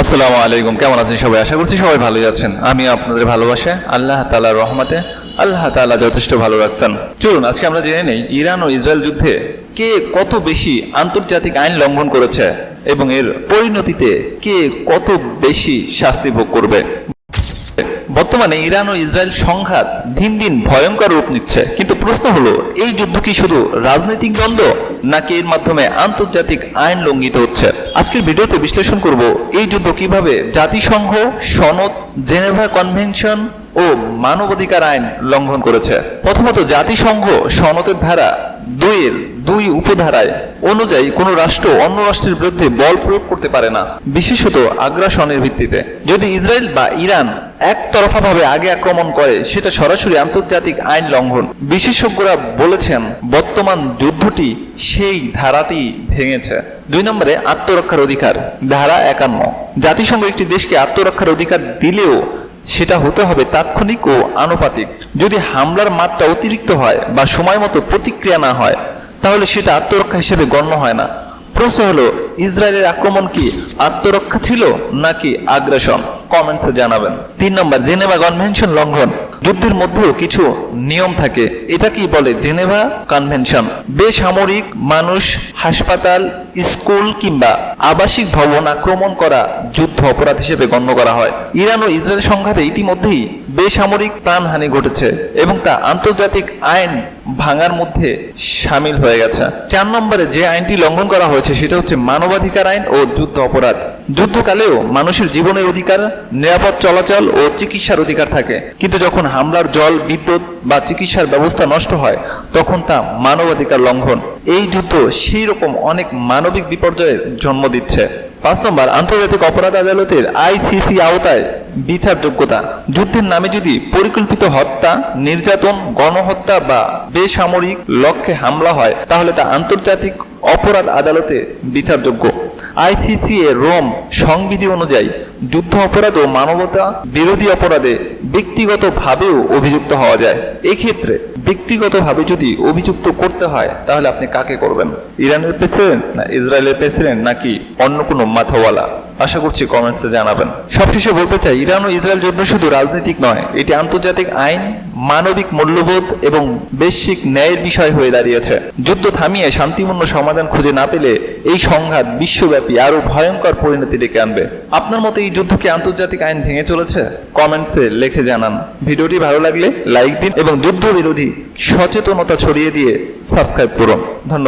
আসসালামু আলাইকুম, কেমন আছেন সবাই? আশা করছি সবাই ভালো আছেন। আমি আপনাদের ভালোবাসা, আল্লাহ তালার রহমতে, আল্লাহ তালা যথেষ্ট ভালো রাখছেন। চলুন, আজকে আমরা জেনে নেই, ইরান ও ইসরায়েল যুদ্ধে কে কত বেশি আন্তর্জাতিক আইন লঙ্ঘন করেছে এবং এর পরিণতিতে কে কত বেশি শাস্তি ভোগ করবে? বর্তমানে ইরান ও ইসরায়েল সংঘাত দিন দিন ভয়ঙ্কর রূপ নিচ্ছে। কিন্তু প্রশ্ন হলো, এই যুদ্ধ কি শুধু রাজনৈতিক দ্বন্দ্ব, নাকি এর মাধ্যমে আন্তর্জাতিক আইন লঙ্ঘিত হচ্ছে? আজকের ভিডিওতে বিশ্লেষণ করব, এই যুদ্ধ কীভাবে জাতিসংঘ, সনদ, জেনেভা কনভেনশন ও মানবাধিকার আইন লঙ্ঘন করেছে। প্রথমত, জাতিসংঘ সনদের ধারা দুইয়ের দুই উপধারায় অনুযায়ী কোনো রাষ্ট্র অন্য রাষ্ট্রের বিরুদ্ধে বল প্রয়োগ করতে পারে না, বিশেষত আগ্রাসনের ভিত্তিতে। যদি ইসরায়েল বা ইরান একতরফাভাবে আগে আক্রমণ করে, সেটা সরাসরি আন্তর্জাতিক আইন লঙ্ঘন। বিশেষজ্ঞরা বলেছেন, বর্তমান যুদ্ধটি সেই ধারাটি ভেঙেছে। দুই নম্বরে আত্মরক্ষার অধিকার, ধারা একান্ন। জাতিসংঘ একটি দেশকে আত্মরক্ষার অধিকার দিলেও সেটা হতে হবে তাৎক্ষণিক ও আনুপাতিক। যদি হামলার মাত্রা অতিরিক্ত হয় বা সময় মতো প্রতিক্রিয়া না হয় তাহলে সেটা আত্মরক্ষা হিসেবে গণ্য হয় না। প্রশ্ন হলো, ইসরায়েলের আক্রমণ কি আত্মরক্ষা ছিল নাকি আগ্রাসন? কমেন্টসে জানাবেন। তিন নম্বর, জেনেভা কনভেনশন লঙ্ঘন। যুদ্ধের মধ্যেও কিছু নিয়ম থাকে। এটা কি বলে জেনেভা কনভেনশন? বেসামরিক মানুষ হাসপাতাল, স্কুল কিংবা আবাসিক ভবন আক্রমণ করা যুদ্ধ অপরাধ হিসেবে গণ্য করা হয়। ইরান ও ইসরায়েল সংঘাতে ইতিমধ্যেই বেসামরিক প্রাণহানি ঘটেছে এবং তা আন্তর্জাতিক আইন ভাঙার মধ্যে সামিল হয়ে গেছে। চার নম্বরে যে আইনটি লঙ্ঘন করা হয়েছে, সেটা হচ্ছে মানবাধিকার আইন ও যুদ্ধ অপরাধ। যুদ্ধকালেও মানুষের জীবনের অধিকার, নিরাপদ চলাচল ও চিকিৎসার অধিকার থাকে। কিন্তু যখন হামলার জল, বিদ্যুৎ বা চিকিৎসার ব্যবস্থা নষ্ট হয়, তখন তা মানবাধিকার লঙ্ঘন। এই যুদ্ধ সেই রকম অনেক মানবিক বিপর্যয়ের জন্ম দিচ্ছে। পাঁচ নম্বর, আন্তর্জাতিক অপরাধ আদালতের আইসিসি আওতায় বিচারযোগ্যতা। যুদ্ধের নামে যদি পরিকল্পিত হত্যা, নির্যাতন, গণহত্যা বা বেসামরিক লক্ষ্যে হামলা হয়, তাহলে তা আন্তর্জাতিক অপরাধ আদালতে বিচারযোগ্য। আইসিসি এর রোম, সংবিধি অনুযায়ী যুদ্ধ অপরাধ ও মানবতা বিরোধী অপরাধে ব্যক্তিগতভাবেও অভিযুক্ত হওয়া যায়। এক্ষেত্রে ব্যক্তিগতভাবে যদি অভিযুক্ত করতে হয়, তাহলে আপনি কাকে করবেন? ইরানের প্রেসিডেন্ট না ইসরায়েলের প্রেসিডেন্ট নাকি অন্য কোনো মাথাওয়ালা? আশা করছি কমেন্টসে জানাবেন। সবশেষে বলতে চাই, ইরান ও ইসরায়েল যুদ্ধ শুধু রাজনৈতিক নয়, এটি আন্তর্জাতিক আইন, মানবিক মূল্যবোধ এবং বৈশ্বিক ন্যায়ের বিষয় হয়ে দাঁড়িয়েছে। যুদ্ধ থামিয়ে শান্তিপূর্ণ সমাধান খুঁজে না পেলে এই সংঘাত বিশ্বব্যাপী আরও ভয়ঙ্কর পরিণতি ডেকে আনবে। আপনার মতে এই যুদ্ধ কি আন্তর্জাতিক আইন ভেঙে চলেছে? কমেন্টসে লিখে জানান। ভিডিওটি ভালো লাগলে লাইক দিন এবং যুদ্ধ বিরোধী সচেতনতা ছড়িয়ে দিয়ে সাবস্ক্রাইব করুন। ধন্যবাদ।